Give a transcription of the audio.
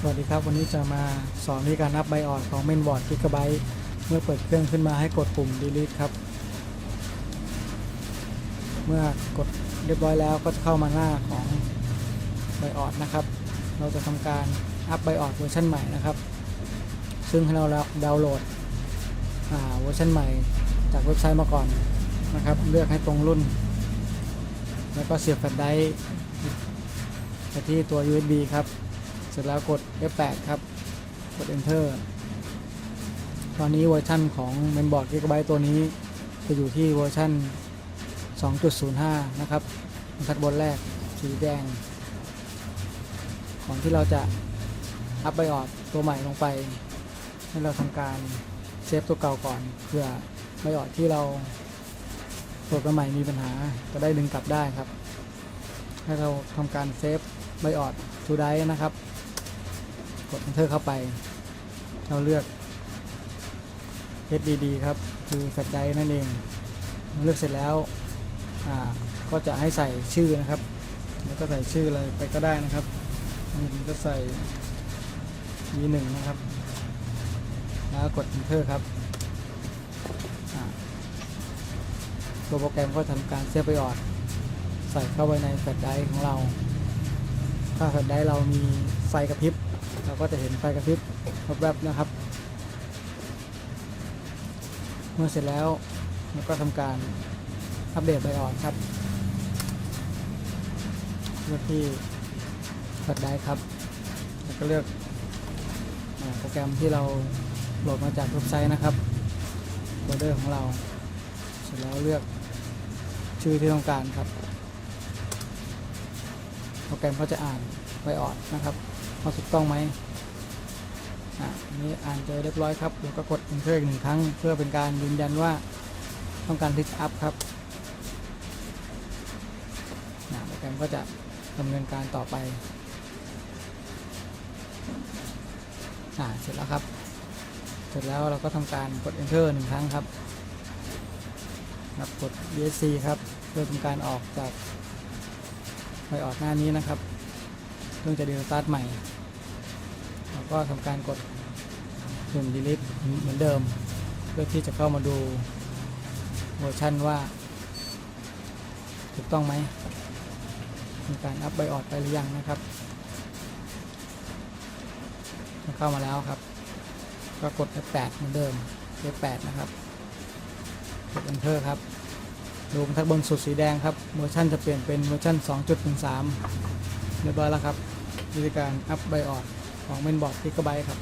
สวัสดีครับ วันนี้จะมาสอนวิธีการนับไบออดของเมนบอร์ด Gigabyte เมื่อเปิดเครื่องขึ้นมาให้กดปุ่ม delete ครับ เมื่อกดเรียบร้อยแล้วก็จะเข้ามาหน้าของไบออดนะครับ เราจะทำการอัพไบออดเวอร์ชันใหม่นะครับ ซึ่งให้เราดาวน์โหลดเวอร์ชันใหม่จากเว็บไซต์มาก่อนนะครับ เลือกให้ตรงรุ่น แล้วก็เสียบแฟลชไดร์ไปที่ตัว USB ครับ สร็จแล้วกด F8 ครับ กด Enter ตอนนี้เวอร์ชันของ Mainboard Gigabyte ตัวนี้จะอยู่ที่เวอร์ชัน2.05 นะครับบรรทัดบนแรกสีแดงก่อนที่เราจะอัพไบออดตัวใหม่ลงไปให้เราทำการเซฟตัวเก่าก่อนเพื่อไบออดที่เราโหลดมาใหม่มีปัญหาจะได้ดึงกลับได้ครับ ให้เราทำการเซฟไบออดทูไดนะครับ กด Enter เข้าไป เราเลือก HDD ครับ คือแฟลชไดร์นั่นเอง เลือกเสร็จแล้ว อ่า ก็จะให้ใส่ชื่อนะครับ แล้วก็ใส่ชื่ออะไรไปก็ได้นะครับอันนี้ผมก็ใส่ V1 นะครับ แล้วกด Enter ครับตัวโปรแกรมก็ทำการเซฟไบออด ใส่เข้าไปในแฟลชไดร์ของเรา ถ้าแฟลชไดร์เรามีไฟกระพริบ เราก็จะเห็นไฟกระพริบแวบๆนะครับ เมื่อเสร็จแล้วเราก็ทำการอัปเดตไบออดครับเลือกที่แฟลชไดรฟ์ครับแล้วก็เลือกโปรแกรมที่เราโหลดมาจากเว็บไซต์นะครับโฟลเดอร์ของเรา เสร็จแล้วเลือกชื่อที่ต้องการครับ โปรแกรมก็จะอ่านไบออดนะครับ ว่าถูกต้องไหมอะนี้อ่านเจอเรียบร้อยครับแล้วก็กด enter อีกหนึ่งครั้ง เพื่อเป็นการยืนยันว่าต้องการที่จะอัพครับนะโปรแกรมก็จะดำเนินการต่อไปอ่าเสร็จแล้วครับ เสร็จแล้วเราก็ทำการกด enter หนึ่งครั้งครับครับกด ESC ครับ เพื่อเป็นการออกจากไบออดหน้านี้นะครับ เพิ่งจะดีสตาร์ทใหม่แล้วก็ทำการกดปุ่ม delete เหมือนเดิม เพื่อที่จะเข้ามาดูเวอร์ชันว่า ถูกต้องไหมมีการอัพไบออดไปหรือยังนะครับเข้ามาแล้วครับ ก็กด F8 เหมือนเดิม F8 นะครับกด Enter ครับดูบรรทัดบนสุดสีแดงครับเวอร์ชันจะเปลี่ยนเป็นเวอร์ชัน2.13 เรียบร้อยแล้วครับวิธีการอัพไบออดของเมนบอร์ด Gigabyte ครับ